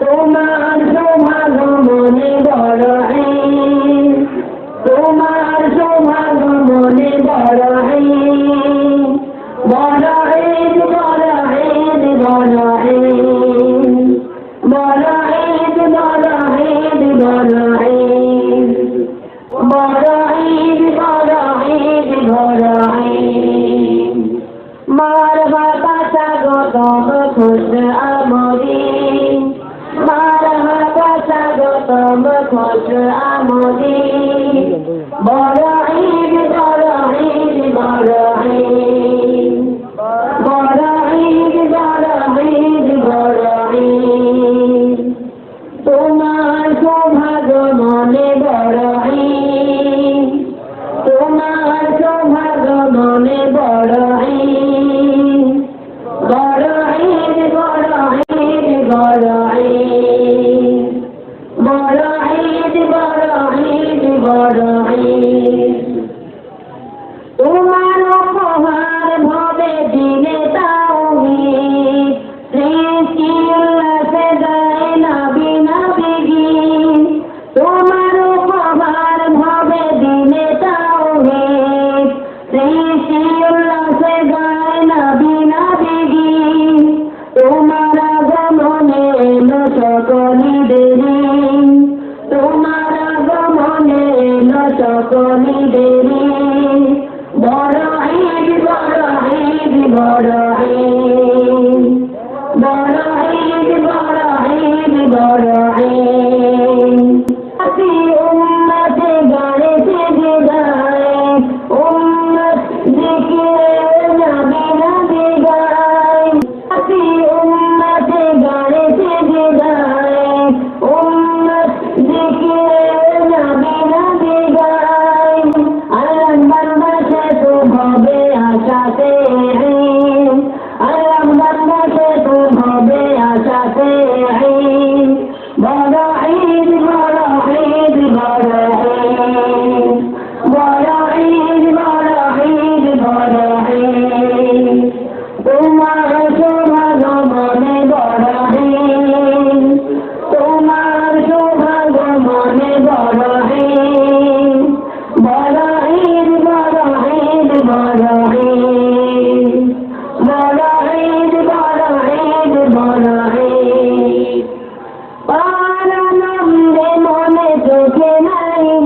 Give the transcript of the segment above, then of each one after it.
তোমার সোমাগ মনে বড় হ্যাঁ। তোমার সোমাগ মনে বড় হ্যাঁ। বড় ঈদ বড় ঈদ বড় ঈদ বড় ঈদ বড় ঈদ বড় ঈদ বড় ঈদ বড় ঈদ বড় ঈদ মার বাবা সাগর খুশ বছর আমাদের বড় ঈদ বড় ঈদ বড় ঈদ বড় ঈদ বড় ঈদ বড় ঈদ তোমার সৌভাগ্য মনে বড় ঈদ তোমার সৌভাগ্য মনে বড় Allah. Come on, come on, قوم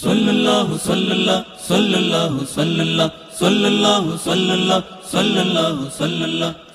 sallallahu sallallahu sallallahu sallallahu sallallahu sallallahu sallallahu sallallahu